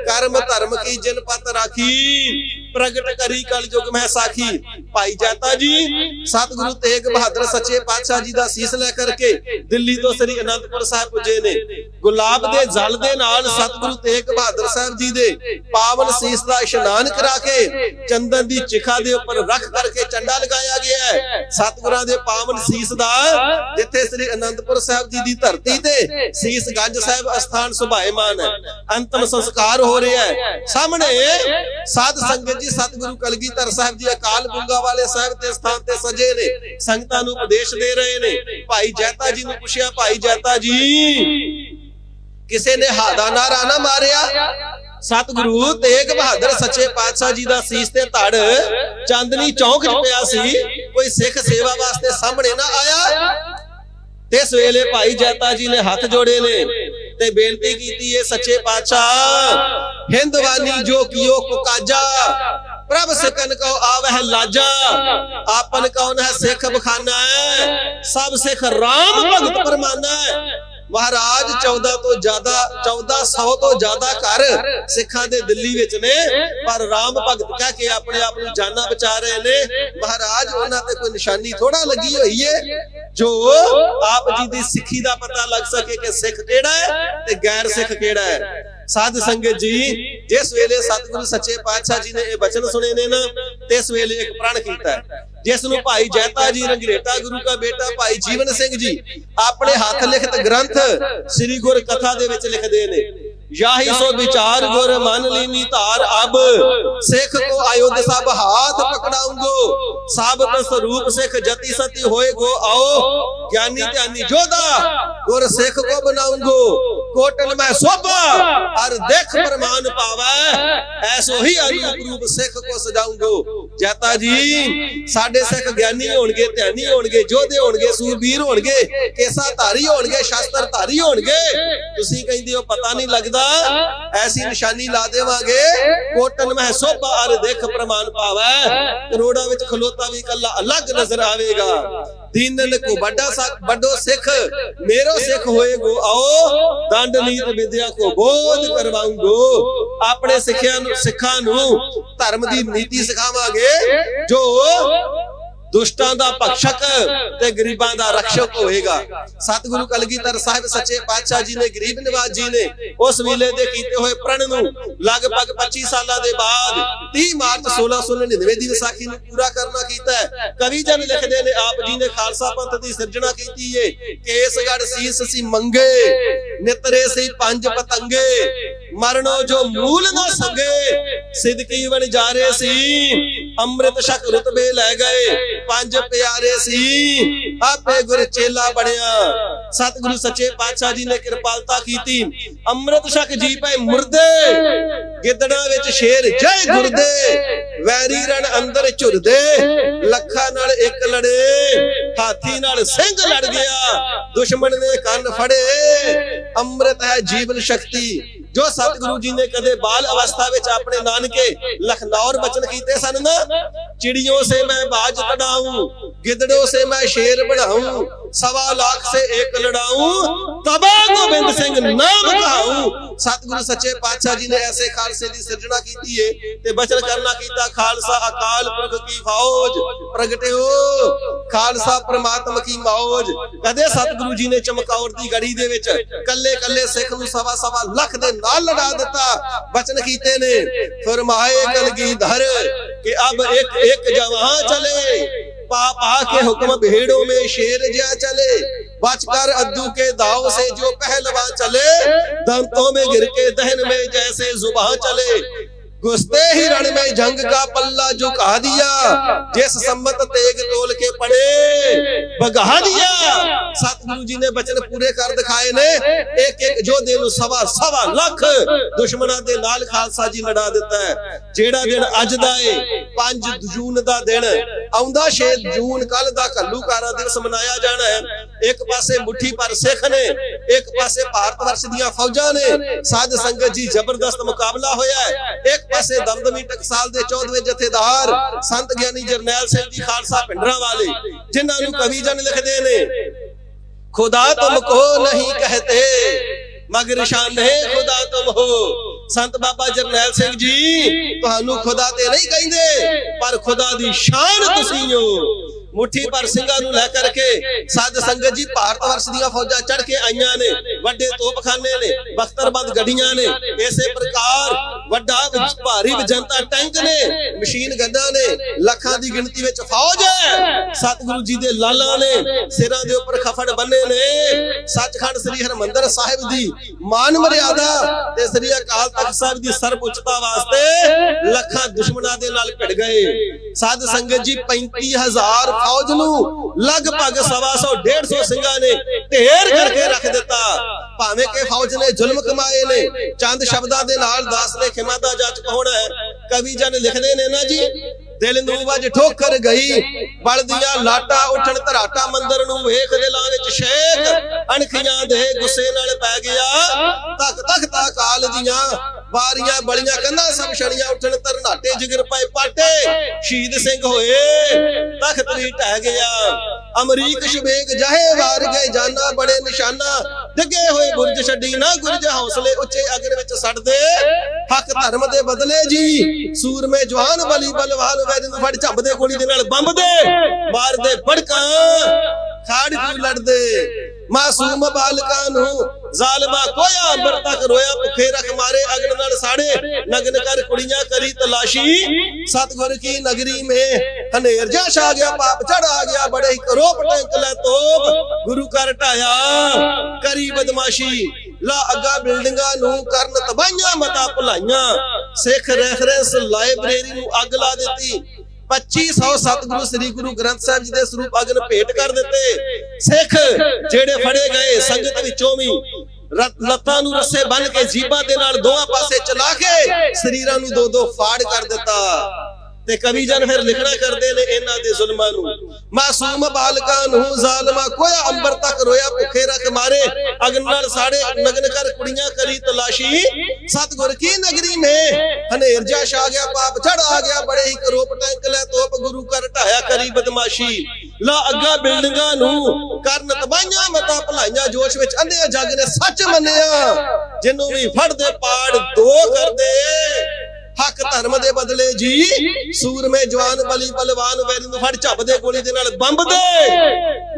ਕਰਮ ਧਰਮ ਕੀ ਜਿਨ ਪਤ ਰਾਖੀ, ਪ੍ਰਗਟ ਕਰੀ ਕਲ ਯੁਗ ਸਾਖੀ। ਭਾਈ ਜਾਤਾ ਜੀ, ਸਤਿਗੁਰੂ ਤੇਗ ਬਹਾਦਰ ਸੱਚੇ ਪਾਤਸ਼ਾਹ ਜੀ ਦਾ ਸੀਸ ਲੈ ਕਰਕੇ ਦਿੱਲੀ ਤੋਂ ਸ੍ਰੀ ਅਨੰਦਪੁਰ ਸਾਹਿਬ ਪੁੱਜੇ ਨੇ। ਗੁਲਾਬ ਦੇ ਜਲ ਦੇ ਨਾਲ ਸਤਿਗੁਰੂ ਤੇਗ ਬਹਾਦਰ ਸਾਹਿਬ ਜੀ ਦੇ ਪਾਵਨ ਸੀਸ ਦਾ ਇਸ਼ਨਾਨ ਕਰਾ ਕੇ ਚੰਦਨ ਦੀ ਚਿਖਾ ਦੇ ਉੱਪਰ ਰੱਖ ਕਰਕੇ ਚੰਡਾ ਲਗਾਇਆ ਗਿਆ ਹੈ। ਸਤਿਗੁਰਾਂ ਦੇ ਪਾਵਨ ਸੀਸ ਦਾ, ਜਿੱਥੇ ਸ੍ਰੀ ਅਨੰਦਪੁਰ ਸਾਹਿਬ ਜੀ ਦੀ ਧਰਤੀ ਤੇ ਸੀਸ ਗੰਜ ਸਾਹਿਬ ਅਸਥਾਨ ਸੁਭਾਏਮਾਨ ਹੈ। ਅੰਤਮ ਸੰਸਕਾਰ ਹੋ ਰਿਹਾ ਹੈ। ਸਾਹਮਣੇ ਸਾਧ ਸੰਗਤ ਜੀ, ਸਤਿਗੁਰੂ ਕਲਗੀਧਰ ਸਾਹਿਬ ਜੀ ਅਕਾਲ ਬੁੰਗਾ ਵਾਲੇ ਸਾਹਿਬ ਦੇ ਸਥਾਨ ਤੇ ਸਜੇ ਨੇ, ਸੰਗਤਾਂ ਨੂੰ ਉਪਦੇਸ਼ ਦੇ ਰਹੇ ਨੇ। ਭਾਈ ਜੈਤਾ ਜੀ ਨੂੰ ਪੁੱਛਿਆ, ਭਾਈ ਜੈਤਾ ਜੀ, ਕਿਸੇ ਨੇ ਹਾਦਾ ਨਾਰਾ ਨਾ ਮਾਰਿਆ? ਸਤਿਗੁਰੂ ਤੇਗ ਬਹਾਦਰ ਸੱਚੇ ਪਾਤਸ਼ਾਹ ਜੀ ਦਾ ਸੀਸ ਤੇ ਧੜ, ਚਾਂਦਨੀ ਚੌਂਕ 'ਚ ਪਿਆ ਸੀ, ਕੋਈ ਸਿੱਖ ਸੇਵਾ ਵਾਸਤੇ ਸਾਹਮਣੇ ਨਾ ਆਇਆ? ਤੇ ਸਵੇਲੇ ਭਾਈ ਜੈਤਾ ਜੀ ਨੇ ਹੱਥ ਜੋੜੇ ਨੇ ਤੇ ਬੇਨਤੀ ਕੀਤੀ ਏ ਸੱਚੇ ਪਾਤਸ਼ਾਹ, ਹਿੰਦਵਾਨੀ ਜੋ ਕੀਓ ਕੁਕਾਜਾ ਪ੍ਰਭ ਸਿਕਨ ਕੋ ਆਵਹਿ ਲਾਜਾ। ਆਪਨ ਕੌਣ ਹੈ ਸਿੱਖ ਬਖਾਨਾ ਹੈ। ਸਭ ਸਿੱਖ ਰਾਮ ਭਗਤ ਪਰਮਾਨਾ ਹੈ। ਮਹਾਰਾਜ 14 ਤੋਂ ਜ਼ਿਆਦਾ 1400 ਤੋਂ ਜ਼ਿਆਦਾ ਘਰ ਸਿੱਖਾਂ ਦੇ ਦਿੱਲੀ ਵਿੱਚ ਨੇ। ਪਰ ਰਾਮ ਭਗਤ ਕਹਿ ਕੇ ਆਪਣੇ ਆਪ ਨੂੰ ਜਾਨਾਂ ਬਚਾ ਰਹੇ ਨੇ। ਮਹਾਰਾਜ ਉਹਨਾਂ ਤੇ ਕੋਈ ਨਿਸ਼ਾਨੀ ਥੋੜਾ ਲੱਗੀ ਹੋਈ ਏ ਜੋ ਆਪ ਜੀ ਦੀ ਸਿੱਖੀ ਦਾ ਪਤਾ ਲੱਗ ਸਕੇ ਕਿ ਸਿੱਖ ਕਿਹੜਾ ਹੈ ਤੇ ਗੈਰ ਸਿੱਖ ਕਿਹੜਾ ਹੈ। ਸਾਧ ਸੰਗਤ ਜੀ ਜਿਸ ਵੇਲੇ ਸਤਿਗੁਰੂ ਸੱਚੇ ਪਾਤਸ਼ਾਹ ਜੀ ਨੇ ਇਹ ਬਚਨ ਸੁਣੇ ਨੇ ਨਾ ਤੇ ਇਸ ਵੇਲੇ ਇੱਕ ਪ੍ਰਣ ਕੀਤਾ ਹੈ। ਜਿਸ ਨੂੰ ਭਾਈ ਜੈਤਾ ਜੀ, ਰੰਗਰੇਟਾ ਗੁਰੂ ਦਾ ਬੇਟਾ ਭਾਈ ਜੀਵਨ ਸਿੰਘ ਜੀ ਆਪਣੇ ਹੱਥ ਲਿਖਤ ਗ੍ਰੰਥ ਸ੍ਰੀ ਗੁਰ ਕਥਾ ਦੇ ਵਿੱਚ ਲਿਖਦੇ ਨੇ। ਯਾਹੀ ਸੋ ਵਿਚਾਰ ਗੁਰ ਮਨ ਲੀਨੀ ਧਾਰ ਅਬ। ਸਿੱਖ ਕੋ ਆਯੁਧ ਸਭ ਹਾਥ ਪਕੜਾਉਂਗੋ ਸਾਬਤ ਸਰੂਪ ਸਿੱਖ ਜਤੀ ਸਤੀ ਹੋਏ ਗੋ ਆਓ। ਗਿਆਨੀ ਧਿਆਨੀ ਜੋਦਾ ਗੁਰ ਸਿੱਖ ਕੋ ਬਣਾਉਂਗੋ ਕੋਟਨ ਮੈਂ ਸੋਭਾ ਅਰ ਦੇਖ ਪ੍ਰਮਾਨ ਪਾਵੈ। ਐਸੋ ਹੀ ਅਨੂਪ ਰੂਪ ਸਿੱਖ ਕੋ ਸਜਾਉਂਗੋ ਜੈਤਾ ਜੀ ਸਾਡੇ ਸਿੱਖ ਗਿਆਨੀ ਹੋਣਗੇ ਧਿਆਨੀ ਹੋਣਗੇ ਜੋਧੇ ਹੋਣਗੇ ਸੂਰਬੀਰ ਹੋਣਗੇ ਕੇਸਾ ਧਾਰੀ ਹੋਣਗੇ ਸ਼ਸਤਰ ਧਾਰੀ ਹੋਣਗੇ। ਤੁਸੀਂ ਕਹਿੰਦੇ ਹੋ ਪਤਾ ਨਹੀਂ ਲੱਗਦਾ ਐਸੀ ਨਿਸ਼ਾਨੀ ਲਾ ਦੇਵਾਂਗੇ, ਕੋਟਨ ਮਹਿ ਸੋਭਾ ਅਰ ਦੇਖ ਪ੍ਰਮਾਨ ਪਾਵੈ। ਕਰੋੜਾਂ ਵਿੱਚ ਖਲੋਤਾ ਵੀ ਕੱਲਾ ਅਲੱਗ ਨਜ਼ਰ ਆਵੇਗਾ। ਦੀਨਨ ਕੋ ਵੱਡਾ ਵੱਡੋ ਸਿੱਖ, ਮੇਰੋ ਸਿੱਖ ਹੋਏਗੋ, ਆਓ, ਦੰਡ ਨੀਤ ਵਿਦਿਆ ਕੋ ਬੋਧ ਕਰਵਾਉਂਗੋ। ਆਪਣੇ ਸਿੱਖਿਆ ਨੂੰ ਸਿੱਖਾਂ ਨੂੰ ਧਰਮ ਦੀ ਨੀਤੀ ਸਿਖਾਵਾਂਗੇ, ਜੋ ਦੁਸ਼ਟਾਂ ਦਾ ਭਖਸ਼ਕ ਤੇ ਗਰੀਬਾਂ ਦਾ ਰਖਸ਼ਕ ਹੋਏਗਾ। ਸਤਿਗੁਰੂ ਕਲਗੀਧਰ ਸਾਹਿਬ ਸੱਚੇ ਪਾਤਸ਼ਾਹ ਜੀ ਨੇ, ਗਰੀਬ ਨਿਵਾਜ ਜੀ ਨੇ ਉਸ ਵੇਲੇ ਦੇ ਕੀਤੇ ਹੋਏ ਪ੍ਰਣ ਨੂੰ ਲਗਭਗ 25 ਸਾਲਾਂ ਦੇ ਬਾਅਦ 30 ਮਾਰਚ 1699 ਦੀ ਵਿਸਾਖੀ ਨੂੰ ਪੂਰਾ ਕਰਨਾ ਕੀਤਾ ਕਵੀ ਜਨ ਲਿਖਦੇ ਨੇ, ਆਪ ਜੀ ਨੇ ਖਾਲਸਾ ਪੰਥ ਦੀ ਸਿਰਜਣਾ ਕੀਤੀ ਏ। ਕੇਸਗੜ ਸੀਸ ਸੀ ਮੰਗੇ, ਨਿਤਰੇ ਸੀ ਪੰਜ ਪਤੰਗੇ। ਮਰਨੋ ਜੋ ਮੂਲ ਨਾ ਸੰਗੇ ਸਿਦਕੀ ਬਣ ਜਾ ਰਹੇ ਸੀ, ਅੰਮ੍ਰਿਤ ਸ਼ਕ ਰਤਬੇ ਲੈ ਗਏ। ਪੰਜ ਪਿਆਰੇ ਸੀ। ਆਪੇ ਗੁਰ ਚੇਲਾ ਬਣਿਆ। ਸਤਿਗੁਰੂ ਸੱਚੇ ਪਾਤਸ਼ਾਹ ਜੀ ਨੇ ਕਿਰਪਾਲਤਾ ਕੀਤੀ। ਅੰਮ੍ਰਿਤ ਛਕ ਜੀ ਪਏ ਮੁਰਦੇ। ਗਿੱਦੜਾਂ ਵਿੱਚ ਸ਼ੇਰ ਜੈ ਗੁਰਦੇ। ਵੈਰੀ ਰਣ ਅੰਦਰ ਝੁਰਦੇ। ਲੱਖਾਂ ਨਾਲ ਇੱਕ ਲੜੇ। ਹਾਥੀ ਨਾਲ ਸਿੰਘ ਲੜ ਗਿਆ। ਦੁਸ਼ਮਣ ਨੇ ਕੰਨ ਫੜੇ। ਅੰਮ੍ਰਿਤ ਹੈ ਜੀਵਨ ਸ਼ਕਤੀ। ਜੋ ਸਤਿਗੁਰੂ ਜੀ ਨੇ ਕਦੇ ਬਾਲ ਅਵਸਥਾ ਵਿੱਚ ਆਪਣੇ ਨਾਨਕੇ ਲਖਨੌਰ ਬਚਨ ਕੀਤੇ ਸਨ ਨਾ? ਚਿੜੀਆਂ ਸੇ ਮੈਂ ਬਾਜ ਕਢਾਉਂ ਗਿੱਦੜੋ ਸੇ ਮੈਂ ਸ਼ੇਰ ਬਣਾਉਂ सवा लाख से एक लड़ाऊं तबा गोबिंद सिंह नाम कहाऊं ਸਤਿਗੁਰੂ ਸੱਚੇ ਪਾਤਸ਼ਾਹ ਜੀ ਨੇ ਐਸੇ ਖਾਲਸੇ ਦੀ ਸਿਰਜਣਾ ਕੀਤੀ ਏ ਤੇ ਬਚਨ ਕਰਨਾ ਕੀਤਾ ਖਾਲਸਾ ਅਕਾਲ ਪੁਰਖ ਕੀ ਫੌਜ ਪ੍ਰਗਟਿਓ ਖਾਲਸਾ ਪ੍ਰਮਾਤਮ ਕੀ ਮੌਜ ਕਦੇ ਸਤਿਗੁਰੂ ਜੀ ਨੇ ਚਮਕੌਰ ਦੀ ਗੜੀ ਦੇ ਵਿੱਚ ਕੱਲੇ ਕੱਲੇ ਸਿੱਖ ਨੂੰ ਸਵਾ ਸਵਾ ਲੱਖ ਦੇ ਨਾਲ ਲੜਾ ਦਿੱਤਾ ਬਚਨ ਕੀਤੇ ਨੇ ਫਰਮਾਏ ਕਲਗੀਧਰ कि अब एक एक जवां चले पा पा के हुक्म भेड़ों में शेर जा चले बचकर अद्दू के दाव से जो पहलवा चले दंतों में गिर के दहन में जैसे जुबा चले घुसते ही रण में जंग का पल्ला झुका दिया जिस सम्मत तेग तोल के पड़े भगा दिया सतगुरु जी ने बचन पूरे कर दिखाए ने एक एक जोधे ਨੂੰ ਸਵਾ ਸਵਾ ਲੱਖ ਦੁਸ਼ਮਣਾਂ ਦੇ ਨਾਲ ਖਾਲਸਾ ਜੀ ਲੜਾ ਦਿੱਤਾ ਹੈ ਜਿਹੜਾ ਦਿਨ ਅੱਜ ਦਾ ਏ 5 ਜੂਨ ਦਾ ਦਿਨ ਆਉਂਦਾ 6 ਜੂਨ ਕੱਲ ਦਾ ਘੱਲੂਕਾਰਾ ਦਿਵਸ ਮਨਾਇਆ ਜਾਣਾ ਹੈ ਇੱਕ ਪਾਸੇ ਮੁੱਠੀ ਪਰ ਸਿੱਖ ਨੇ ਇੱਕ ਪਾਸੇ ਭਾਰਤ ਵਰਸ਼ ਦੀਆਂ ਫੌਜਾਂ ਨੇ ਸਾਧ ਸੰਗਤ ਜੀ ਜ਼ਬਰਦਸਤ ਮੁਕਾਬਲਾ ਹੋਇਆ ਹੈ ਇੱਕ ਪਾਸੇ ਦਮਦਮੀ ਟਕਸਾਲ ਦੇ 14ਵੇਂ ਜਥੇਦਾਰ, ਸੰਤ ਗਿਆਨੀ ਜਰਨੈਲ ਸਿੰਘ ਜੀ ਖਾਲਸਾ ਪਿੰਡਰਾਂ ਵਾਲੇ, ਜਿਨ੍ਹਾਂ ਨੂੰ ਕਵੀ ਜਨ ਲਿਖਦੇ ਨੇ। ਖੁਦਾ ਤੁਮ ਕੋ ਨਹੀਂ ਕਹਤੇ, ਮਗਰ ਸ਼ਾਨੇ ਖੁਦਾ ਤੁਮ ਹੋ। ਸੰਤ ਬਾਬਾ ਜਰਨੈਲ ਸਿੰਘ ਜੀ, ਤੁਹਾਨੂੰ ਖੁਦਾ ਤੇ ਨਹੀਂ ਕਹਿੰਦੇ, ਪਰ ਖੁਦਾ ਦੀ ਸ਼ਾਨ ਤੁਸੀਂ ਹੋ। ਮੁੱਠੀ ਪਰ ਸਿੰਘਾਂ ਨੂੰ ਲੈ ਕਰਕੇ ਸਾਧ ਸੰਗਤ ਜੀ ਭਾਰਤ ਵਰਸ਼ ਦੀਆਂ ਫੌਜਾਂ ਚੜ ਕੇ ਆਈਆਂ ਨੇ, ਵੱਡੇ ਤੋਪਖਾਨੇ ਨੇ, ਬਖਤਰਬੰਦ ਗੱਡੀਆਂ ਨੇ, ਇਸੇ ਪ੍ਰਕਾਰ ਵੱਡਾ ਭਾਰੀ ਵਿਜੰਤਾ ਟੈਂਕ ਨੇ, ਮਸ਼ੀਨ ਗੰਨਾਂ ਨੇ, ਲੱਖਾਂ ਦੀ ਗਿਣਤੀ ਵਿੱਚ ਫੌਜ ਹੈ। ਸਤਿਗੁਰੂ ਜੀ ਦੇ ਲਾਲਾਂ ਨੇ, ਸਿਰਾਂ ਦੇ ਉੱਪਰ ਖਫੜ ਬੰਨੇ ਨੇ। ਸੱਚਖੰਡ ਸ੍ਰੀ ਹਰਮੰਦਰ ਸਾਹਿਬ ਦੀ ਮਾਨ ਮਰਿਆਦਾ ਤੇ ਸ੍ਰੀ ਅਕਾਲ ਤਖਤ ਸਾਹਿਬ ਦੀ ਸਰਬ ਉੱਚਤਾ ਵਾਸਤੇ ਲੱਖਾਂ ਦੁਸ਼ਮਣਾਂ ਦੇ ਨਾਲ ਭਿੜ ਗਏ। ਸਾਧ ਸੰਗਤ ਜੀ 35000 ਫੌਜ ਨੂੰ ਲਗਭਗ ਸਵਾ ਸੌ 150 ਸਿੰਘਾਂ ਨੇ ਢੇਰ ਕਰਕੇ ਰੱਖ ਦਿੱਤਾ। ਭਾਵੇਂ ਕਿ ਫੌਜ ਨੇ ਜ਼ੁਲਮ ਕਮਾਏ ਨੇ, ਚੰਦ ਸ਼ਬਦਾਂ ਦੇ ਨਾਲ ਦਾਸ ਨੇ ਖਿਮਾ ਦਾ ਜਾਚਕ ਹੋਣਾ ਹੈ? ਕਵੀ ਜਨ ਲਿਖਦੇ ਨੇ ਨਾ ਜੀ, ਦਿਲ ਨੂੰ ਵੱਜ ਠੋਕਰ ਗਈ, ਬਲਦੀਆਂ ਲਾਟਾ ਉੱਠਣ ਧਰਾਟਾ ਮੰਦਰ ਨੂੰ ਵੇਖ ਦਿਲਾਂ ਵਿੱਚ ਸ਼ੇਕ, ਅਣਖੀਆਂ ਦੇ ਗੁੱਸੇ ਨਾਲ ਪੈ ਗਿਆ। ਤੱਕ ਤੱਕ ਤਾ ਕਾਲ ਦੀਆਂ ਵਾਰੀਆਂ ਬਲੀਆਂ ਕੰਨਾਂ ਸਭ ਛੜੀਆਂ, ਉੱਠਣ ਤਰਨਾਟੇ ਜਿਗਰ ਪਏ ਪਾਟੇ, ਸ਼ਹੀਦ ਸਿੰਘ ਹੋਏ। ਤਖਤ ਢਹਿ ਗਿਆ। ਅਮਰੀਕ ਸ਼ਬੇਗ ਜਹੇ ਵਾਰ ਗਏ, ਜਾਨਾ ਬੜੇ ਨਿਸ਼ਾਨਾ। ਡਿੱਗੇ ਹੋਏ ਬੁਰਜ ਛੱਡੀ, ਨਾ ਗੁਰਜ ਹੌਸਲੇ ਉੱਚੇ ਅਗਰ ਵਿੱਚ ਸੜਦੇ। ਹੱਕ ਧਰਮ ਦੇ ਬਦਲੇ ਜੀ, ਸੂਰਮੇ ਜਵਾਨ ਬਲੀ ਬਲਵਾਨ ਵੈਦ ਨੂੰ ਫੜ ਝੰਬਦੇ ਗੋਲੀ ਦੇ ਨਾਲ ਬੰਬ ਦੇ ਮਾਰਦੇ ਬੜਕਾਂ ਖਾੜ ਕੂ ਲੜਦੇ। ਮਾਸੂਮ ਬਾਲਕਾਂ ਨੂੰ ਜ਼ਾਲਮਾ ਕੋਇਆ ਅੰਬਰ ਤੱਕ ਰੋਇਆ ਭੁੱਖੇ ਰਖ ਮਾਰੇ ਅਗਨ ਨਾਲ ਸਾੜੇ। ਨਗਨ ਕਰ ਕੁੜੀਆਂ ਕਰੀ ਤਲਾਸ਼ੀ। ਸਤਗੁਰ ਕੀ ਨਗਰੀ ਮੇ? ਹਨੇਰ ਜਾ ਛਾ ਗਿਆ ਪਾਪ ਚੜ ਆ ਗਿਆ ਬੜੇ ਹੀ ਕਰੋ ਪਟੰਕ ਲੈ ਤੋਪ ਗੁਰੂ ਕਰ ਢਾਇਆ ਕਰੀ ਬਦਮਾਸ਼ੀ। ਲਾ ਅੱਗਾ ਬਿਲਡਿੰਗਾਂ ਨੂੰ ਕਰਨ ਤਬਾਈਆਂ ਮਤਾ ਭੁਲਾਈਆਂ। ਸਿੱਖ ਰੈਫਰੈਂਸ ਲਾਇਬ੍ਰੇਰੀ ਨੂੰ ਅੱਗ ਲਾ ਦਿੱਤੀ। 2500 ਸਤਿਗੁਰੂ ਸ੍ਰੀ ਗੁਰੂ ਗ੍ਰੰਥ ਸਾਹਿਬ ਜੀ ਦੇ ਸਰੂਪ ਅਗਨ ਭੇਟ ਕਰ ਦਿੱਤੇ। ਸਿੱਖ ਜਿਹੜੇ ਫੜੇ ਗਏ ਸੰਗਤ ਵਿੱਚੋਂ ਵੀ ਰ- ਲੱਤਾਂ ਨੂੰ ਰੱਸੇ ਬੰਨ ਕੇ ਜੀਬਾਂ ਦੇ ਨਾਲ ਦੋਹਾਂ ਪਾਸੇ ਚਲਾ ਕੇ ਸਰੀਰਾਂ ਨੂੰ ਦੋ ਦੋ ਫਾੜ ਕਰ ਦਿੱਤਾ। ਤੇ ਕਵੀ ਜਨ ਫਿਰ ਲਿਖਣਾ ਕਰਦੇ ਨੇ ਇਹਨਾਂ ਦੇ ਜ਼ੁਲਮਾਂ ਨੂੰ। ਮਾਸੂਮ ਬਾਲਕਾਂ ਨੂੰ ਜ਼ਾਲਮਾ ਕੋਇਆ ਅੰਬਰ ਤੱਕ ਰੋਇਆ, ਭੁੱਖੇ ਰੱਖ ਮਾਰੇ। ਅਗਨ ਨਾਲ ਸਾੜੇ, ਨਗਨ ਕਰ ਕੁੜੀਆਂ ਕਰੀ ਤਲਾਸ਼ੀ। ਸਤਗੁਰ ਕੀ ਨਗਰੀ ਮੇ ਹਨੇਰ ਜਾ ਛਾ ਗਿਆ, ਪਾਪ ਚੜ ਆ ਗਿਆ, ਬੜੇ ਹੀ ਕਰੋਪ ਟੈਂਕ ਲੈ ਤੋਪ ਗੁਰੂ ਕਰ ਢਾਇਆ ਕਰੀ ਬਦਮਾਸ਼ੀ। ਲਾ ਅੱਗਾ ਬਿਲਡਿੰਗਾਂ ਨੂੰ ਕਰਨ ਤਬਾਈਆਂ ਮਤਾ ਭਲਾਈਆਂ, ਜੋਸ਼ ਵਿੱਚ ਅੰਧਿਆ ਜੱਗ ਨੇ ਸੱਚ ਮੰਨਿਆ। ਜਿਹਨੂੰ ਵੀ ਫੜਦੇ ਪਾੜ, ਦੋ ਕਰਦੇ। ਹੱਕ ਧਰਮ ਦੇ ਬਦਲੇ ਜੀ, ਸੂਰਮੇ ਜਵਾਨ ਬਲੀ ਬਲਵਾਨ ਵੈਰੀ ਨੂੰ ਫੜ ਝੱਬਦੇ ਗੋਲੀ ਦੇ ਨਾਲ ਬੰਬ ਦੇ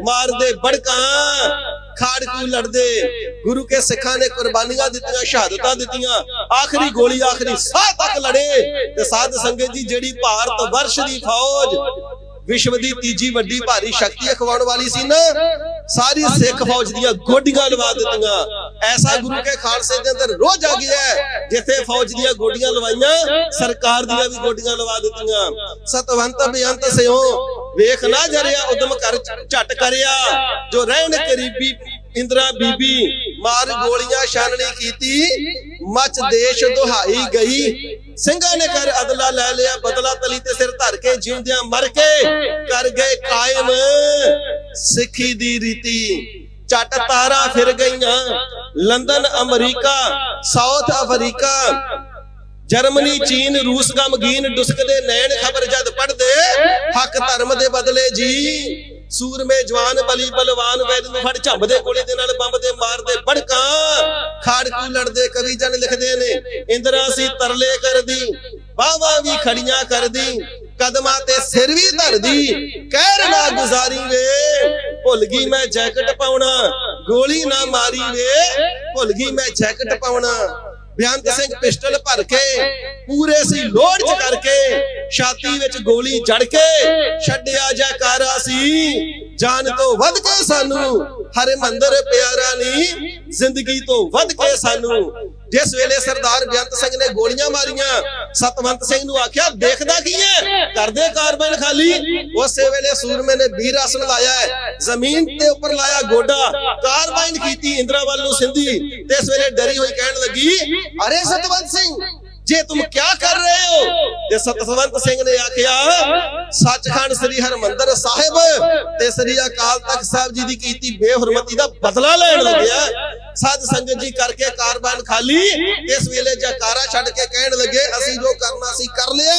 ਮਾਰਦੇ ਬੜਕਾਂ ਖਾੜਕੂ ਲੜਦੇ। ਗੁਰੂ ਕੇ ਸਿੱਖਾਂ ਨੇ ਕੁਰਬਾਨੀਆਂ ਦਿੱਤੀਆਂ, ਸ਼ਹਾਦਤਾਂ ਦਿੱਤੀਆਂ। ਆਖਰੀ ਗੋਲੀ, ਆਖਰੀ ਸਾਹ ਤੱਕ ਲੜੇ। ਤੇ ਸਾਧ ਸੰਗਤ ਜੀ, ਜਿਹੜੀ ਭਾਰਤ ਵਰਸ਼ ਦੀ ਫੌਜ ਵਿਸ਼ਵ ਦੀ ਤੀਜੀ ਵੱਡੀ ਭਾਰੀ ਸ਼ਕਤੀ ਅਖਵਾਉਣ ਵਾਲੀ ਸੀ ਨਾ। ਸਾਰੀ ਸਿੱਖ ਫੌਜ ਦੀਆਂ ਗੋਡੀਆਂ ਲਵਾ ਦਿੱਤੀਆਂ। ਐਸਾ ਗੁਰੂ ਕੇ ਖਾਲਸੇ ਦੇ ਅੰਦਰ ਰੋਜ਼ ਆ ਗਿਆ ਹੈ, ਜਿੱਥੇ ਫੌਜ ਦੀਆਂ ਗੋਡੀਆਂ ਲਵਾਈਆਂ ਸਰਕਾਰ ਦੀਆਂ ਵੀ ਗੋਡੀਆਂ ਲਵਾ ਦਿੱਤੀਆਂ। ਸਤਵੰਤ ਬੇਅੰਤ ਸਿਓ ਵੇਖ ਨਾ ਜਰਿਆ ਉਦਮ ਕਰ ਝਟ ਕਰਿਆ ਜੋ ਰਹਿਣ ਕਰੀਬੀ ਇੰਦਰਾ ਬੀਬੀ ਮਾਰ ਗੋਲੀਆਂ ਛਾਨਣੀ ਕੀਤੀ। ਮਚ ਦੇਸ਼ ਦੁਹਾਈ ਗਈ। ਸਿੰਘਾਂ ਨੇ ਕਰ ਅਦਲਾ ਲੈ ਲਿਆ ਬਦਲਾ ਤਲੀ ਤੇ ਸਿਰ ਧਰ ਕੇ ਜਿਉਂਦਿਆਂ ਮਰ ਕੇ ਕਰ ਗਏ ਕਾਇਮ। ਸਿੱਖੀ ਦੀ ਰੀਤੀ। ਚੱਟ ਤਾਰਾ ਫਿਰ ਗਈਆਂ। London America South Africa. Germany ਚੀਨ ਰੂਸ ਗਮਗੀਨ ਡੁਸਕਦੇ ਨੈਣ ਖਬਰ ਜਦ ਪੜਦੇ ਹੱਕ ਧਰਮ ਦੇ ਬਦਲੇ ਜੀ। ਸੂਰਮੇ ਜਵਾਨ ਬਲੀ ਬਲਵਾਨ ਵੈਦ ਨੂੰ ਫੜ ਝੰਬਦੇ ਗੋਲੀ ਦੇ ਨਾਲ ਬੰਬ ਦੇ ਮਾਰਦੇ ਬੜਕਾਂ ਖਾੜਕੂ ਲੜਦੇ ਕਵੀ ਜਨ ਲਿਖਦੇ ਨੇ, ਇੰਦਰਾ ਸੀ ਤਰਲੇ ਕਰਦੀ ਬਾਵਾ ਵੀ ਖੜੀਆਂ ਕਰਦੀ, ਕਦਮਾਂ ਤੇ ਸਿਰ ਵੀ ਧਰਦੀ, ਕਹਿਰ ਨਾ ਗੁਜ਼ਾਰੀ ਵੇ, ਭੁੱਲ ਗਈ ਮੈਂ ਜੈਕਟ ਪਾਉਣਾ, ਗੋਲੀ ਨਾ ਮਾਰੀ ਵੇ, ਭੁੱਲ ਗਈ ਮੈਂ ਜੈਕਟ ਪਾਉਣਾ। ਬਿਆੰਤ ਸਿੰਘ ਪਿਸਟਲ ਭਰ ਕੇ ਪੂਰੇ ਸੀ ਲੋੜ ਚ ਕਰਕੇ ਛਾਤੀ ਵਿੱਚ ਗੋਲੀ ਜੜ ਕੇ ਛੱਡਿਆ ਜੈਕਾਰਾ ਸੀ। ਜਾਨ ਤੋਂ ਵੱਧ ਕੇ ਸਾਨੂੰ ਹਰੇ ਮੰਦਰ ਪਿਆਰਾ ਨਹੀਂ ਜ਼ਿੰਦਗੀ ਤੋਂ ਵੱਧ ਕੇ ਸਾਨੂੰ ਜਿਸ ਵੇਲੇ ਸਰਦਾਰ ਬੇਅੰਤ ਸਿੰਘ ਨੇ ਗੋਲੀਆਂ ਮਾਰੀਆਂ, ਸਤਵੰਤ ਸਿੰਘ ਨੂੰ ਆਖਿਆ, ਦੇਖਦਾ ਕੀ ਹੈ? ਕਰਦੇ ਕਾਰਬਾਈਨ ਖਾਲੀ? ਉਸੇ ਵੇਲੇ ਸੂਰਮੇ ਨੇ ਵੀਰ ਆਸਣ ਲਾਇਆ ਹੈ, ਜ਼ਮੀਨ ਤੇ ਉੱਪਰ ਲਾਇਆ ਗੋਡਾ, ਕਾਰਬਾਈਨ ਕੀਤੀ ਇੰਦਰਾਵਾਲ ਨੂੰ ਸਿੰਧੀ, ਤੇ ਇਸ ਵੇਲੇ ਡਰੀ ਹੋਈ ਕਹਿਣ ਲੱਗੀ, ਅਰੇ ਸਤਵੰਤ ਸਿੰਘ ਜੇ ਤੁਮ ਕੀ ਕਰ ਰਹੇ ਹੋ? ਤੇ ਸਤਵੰਤ ਸਿੰਘ ਨੇ ਆਖਿਆ ਸੱਚਖੰਡ ਸ੍ਰੀ ਹਰਮੰਦਰ ਸਾਹਿਬ ਤੇ ਸ੍ਰੀ ਅਕਾਲ ਤਖਤ ਸਾਹਿਬ ਜੀ ਦੀ ਕੀਤੀ ਬੇਹਰਮਤੀ ਦਾ ਬਦਲਾ ਲੈਣ ਲੱਗਿਆ ਸਾਧ ਸੰਗਤ ਜੀ ਕਰਕੇ ਕਾਰਬਾਨ ਖਾਲੀ। ਇਸ ਵੇਲੇ ਜਕਾਰਾ ਛੱਡ ਕੇ ਕਹਿਣ ਲੱਗੇ ਅਸੀਂ ਜੋ ਕਰਨਾ ਸੀ ਕਰ ਲਿਆ।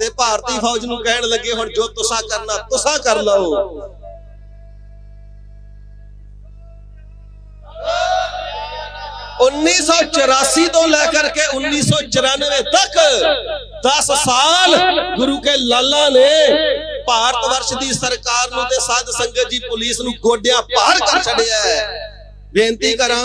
ਤੇ ਭਾਰਤੀ ਫੌਜ ਨੂੰ ਕਹਿਣ ਲੱਗੇ ਹੁਣ ਜੋ ਤੁਸੀਂ ਕਰਨਾ ਤੁਸੀਂ ਕਰ ਲਓ। ਉੱਨੀ ਸੌ 84 ਤੋਂ ਲੈ ਕਰਕੇ 1994 ਤੱਕ 10 ਸਾਲ ਗੁਰੂ ਕੇ ਲਾਲਾ ਨੇ ਭਾਰਤ ਵਰਸ਼ ਦੀ ਸਰਕਾਰ ਨੂੰ ਤੇ ਸਾਧ ਸੰਗਤ ਜੀ ਪੁਲਿਸ ਨੂੰ ਗੋਡਿਆਂ ਪਾਰ ਕਰ ਛੱਡਿਆ ਹੈ। ਬੇਨਤੀ ਕਰਾਂ,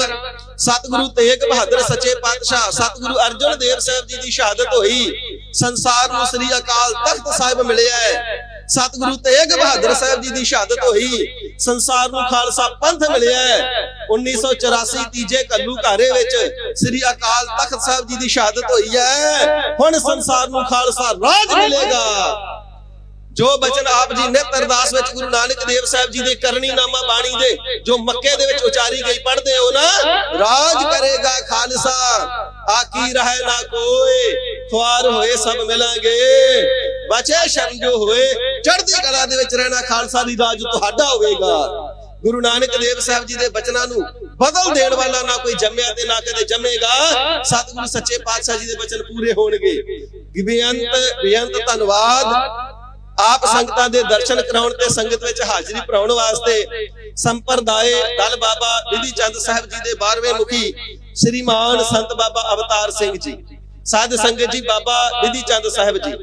ਸਤਿਗੁਰੂ ਤੇਗ ਬਹਾਦਰ ਸੱਚੇ ਪਾਤਸ਼ਾਹ, ਸਤਿਗੁਰੂ ਅਰਜਨ ਦੇਵ ਸਾਹਿਬ ਜੀ ਦੀ ਸ਼ਹਾਦਤ ਹੋਈ। ਸੰਸਾਰ ਨੂੰ ਸ੍ਰੀ ਅਕਾਲ ਤਖਤ ਸਾਹਿਬ ਮਿਲਿਆ ਹੈ। ਸਤਿਗੁਰੂ ਤੇਗ ਬਹਾਦਰ ਸਾਹਿਬ ਜੀ ਦੀ ਸ਼ਹਾਦਤ ਹੋਈ। ਸੰਸਾਰ ਨੂੰ ਖਾਲਸਾ ਪੰਥ ਮਿਲਿਆ 1984 ਤੀਜੇ ਕੱਲੂ ਘਾਰੇ ਵਿੱਚ ਸ੍ਰੀ ਅਕਾਲ ਤਖਤ ਸਾਹਿਬ ਜੀ ਦੀ ਸ਼ਹਾਦਤ ਹੋਈ ਹੈ। ਹੁਣ ਸੰਸਾਰ ਨੂੰ ਖਾਲਸਾ ਰਾਜ ਮਿਲੇਗਾ। ਜੋ ਬਚਨ ਆਪ ਜੀ ਨਿਤ ਅਰਦਾਸ ਵਿੱਚ ਗੁਰੂ ਨਾਨਕ ਦੇਵ ਸਾਹਿਬ ਜੀ ਦੇ ਕਰਨੀ ਨਾਮਾ ਬਾਣੀ ਦੇ ਜੋ ਮੱਕੇ ਦੇ ਵਿੱਚ ਉਚਾਰੀ ਗਈ ਪੜ੍ਹਦੇ ਹੋ ਨਾ, ਰਾਜ ਕਰੇਗਾ ਖਾਲਸਾ। ਆਕੀ ਰਹੇ ਨਾ ਕੋਈ। ਖੁਆਰ ਹੋਏ ਸਭ ਮਿਲਾਂਗੇ। ਬਚੇ ਸ਼ਰਮ ਜੋ ਹੋਏ, ਚੜ੍ਹਦੀ ਕਲਾ ਦੇ ਵਿੱਚ ਰਹਿਣਾ ਖਾਲਸਾ ਦੀ ਰਾਜ ਤੁਹਾਡਾ ਹੋਵੇਗਾ। ਗੁਰੂ ਨਾਨਕ ਦੇਵ ਸਾਹਿਬ ਜੀ ਦੇ ਬਚਨਾਂ ਨੂੰ ਬਦਲ ਦੇਣ ਵਾਲਾ ਨਾ ਕੋਈ ਜੰਮਿਆ ਤੇ ਨਾ ਕਦੇ ਜੰਮੇਗਾ। ਸਤਿਗੁਰੂ ਸੱਚੇ ਪਾਤਸ਼ਾਹ ਜੀ ਦੇ ਬਚਨ ਪੂਰੇ ਹੋਣਗੇ। ਬੇਅੰਤ ਬੇਅੰਤ ਧੰਨਵਾਦ। ਆਪ ਸੰਗਤਾਂ ਦੇ ਦਰਸ਼ਨ ਕਰਾਉਣ ਤੇ ਸੰਗਤ ਵਿੱਚ ਹਾਜ਼ਰੀ ਭਰਾਉਣ ਵਾਸਤੇ ਸੰਪਰਦਾਏ ਦਲ ਬਾਬਾ ਵਿਧੀ ਚੰਦ ਸਾਹਿਬ ਜੀ ਦੇ 12ਵੇਂ ਮੁਖੀ ਸ੍ਰੀਮਾਨ ਸੰਤ ਬਾਬਾ ਅਵਤਾਰ ਸਿੰਘ ਜੀ। ਸਾਧ ਸੰਗਤ ਜੀ ਬਾਬਾ ਵਿਧੀ ਚੰਦ ਸਾਹਿਬ ਜੀ।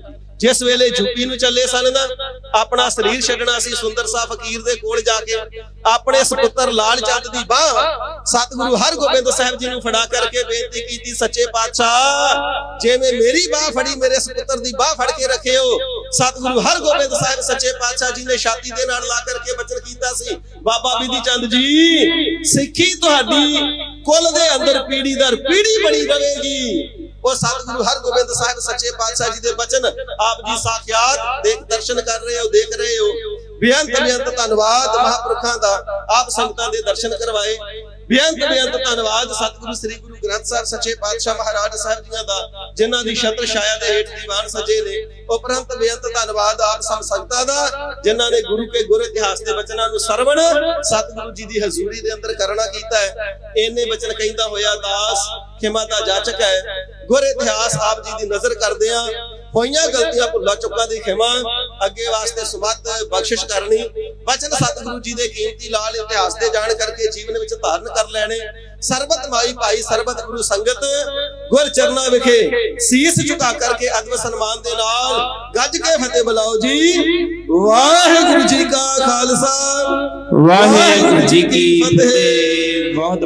ਜਿਸ ਵੇਲੇ ਯੂਪੀ ਨੂੰ ਚੱਲੇ ਸਨ ਨਾ, ਆਪਣਾ ਸਰੀਰ ਛੱਡਣਾ ਸੀ ਸੁੰਦਰ ਸਾਹਿਬ ਫਕੀਰ ਦੇ ਕੋਲ ਜਾ ਕੇ। ਆਪਣੇ ਸੁਪੁੱਤਰ ਲਾਲ ਚੰਦ ਦੀ ਬਾਹ ਸਤਿਗੁਰੂ ਹਰਗੋਬਿੰਦ ਸਾਹਿਬ ਜੀ ਨੂੰ ਫੜਾ ਕਰਕੇ ਬੇਨਤੀ ਕੀਤੀ, ਸੱਚੇ ਪਾਤਸ਼ਾਹ, ਜਿਵੇਂ ਮੇਰੀ ਬਾਹ ਫੜੀ, ਮੇਰੇ ਸੁਪੁੱਤਰ ਦੀ ਬਾਹ ਫੜ ਕੇ ਰੱਖਿਓ। ਸਤਿਗੁਰੂ ਹਰਗੋਬਿੰਦ ਸਾਹਿਬ, ਸੱਚੇ ਪਾਤਸ਼ਾਹ ਜੀ ਨੇ ਛਾਤੀ ਦੇ ਨਾਲ ਲਾ ਕਰਕੇ ਬਚਨ ਕੀਤਾ ਸੀ। ਬਾਬਾ ਬਿਧੀ ਚੰਦ ਜੀ, ਸਿੱਖੀ ਤੁਹਾਡੀ ਕੁੱਲ ਦੇ ਅੰਦਰ ਪੀੜੀ ਦਰ ਪੀੜੀ ਬਣੀ ਰਹੇਗੀ। ਉਹ ਸਤਿਗੁਰੂ ਹਰਗੋਬਿੰਦ ਸਾਹਿਬ ਸੱਚੇ ਪਾਤਸ਼ਾਹ ਜੀ ਦੇ ਬਚਨ, ਆਪ ਜੀ ਸਾਖਿਆਤ ਦੇਖ ਦਰਸ਼ਨ ਕਰ ਰਹੇ ਹੋ, ਦੇਖ ਰਹੇ ਹੋ। ਬੇਅੰਤ ਬੇਅੰਤ ਧੰਨਵਾਦ ਮਹਾਪੁਰਖਾਂ ਦਾ, ਆਪ ਸੰਗਤਾਂ ਦੇ ਦਰਸ਼ਨ ਕਰਵਾਏ। ਬੇਅੰਤ ਬੇਅੰਤ ਧੰਨਵਾਦ ਸਤਿਗੁਰੂ, ਸ੍ਰੀ ਗੁਰੂ ਗ੍ਰੰਥ ਸਾਹਿਬ, ਸੱਚੇ ਪਾਤਸ਼ਾਹ ਮਹਾਰਾਜ ਸਾਹਿਬ ਜੀਆਂ ਦਾ, ਜਿਨ੍ਹਾਂ ਦੀ ਛਤਰ ਛਾਇਆ ਦੇ ਹੇਠ ਦੀਵਾਨ ਸਜੇ ਨੇ। ਉਪਰੰਤ ਬੇਅੰਤ ਧੰਨਵਾਦ ਆਪ ਸਭ ਸੰਗਤਾਂ ਦਾ, ਜਿਨ੍ਹਾਂ ਨੇ ਗੁਰੂ ਕੇ ਗੁਰ ਇਤਿਹਾਸ ਦੇ ਬਚਨਾਂ ਨੂੰ ਸਰਵਣ, ਸਤਿਗੁਰੂ ਜੀ ਦੀ ਹਜ਼ੂਰੀ ਦੇ ਅੰਦਰ ਕਰਨਾ ਕੀਤਾ ਹੈ। ਇੰਨੇ ਬਚਨ ਕਹਿੰਦਾ ਹੋਇਆ ਦਾਸ, ਖਿਮਾ ਦਾ ਜਾਚਕ ਹੈ। ਗੁਰ ਇਤਿਹਾਸ ਆਪ ਜੀ ਦੀ ਨਜ਼ਰ ਕਰਦੇ ਆ। ਹੋਈਆਂ ਗਲਤੀਆਂ ਭੁੱਲਾਂ ਚੁੱਕਾਂ ਦੀ ਖਿਮਾ। ਅੱਗੇ ਵਾਸਤੇ ਸੁਮਤ ਬਖਸ਼ਿਸ਼ ਕਰਨੀ। ਬਚਨ ਸਤਿਗੁਰੂ ਜੀ ਦੇ ਕੀਮਤੀ ਲਾਲ ਇਤਿਹਾਸ ਦੇ ਜਾਣ ਕਰਕੇ ਜੀਵਨ ਵਿੱਚ ਧਾਰਨ ਕਰ ਲੈਣੇ। ਸਰਬਤ ਮਾਈ ਭਾਈ ਸਰਬਤ ਗੁਰੂ ਸੰਗਤ ਗੁਰ ਚਰਨਾ ਵਿਖੇ ਸੀਸ ਝੁਕਾ ਕਰਕੇ ਅਦਬ ਸਨਮਾਨ ਦੇ ਨਾਲ ਗੱਜ ਕੇ ਫਤਿਹ ਬੁਲਾਓ ਜੀ। ਵਾਹਿਗੁਰੂ ਜੀ ਕਾ ਖਾਲਸਾ। ਵਾਹਿਗੁਰੂ ਜੀ ਕੀ ਫਤਿਹ। ਬਹੁਤ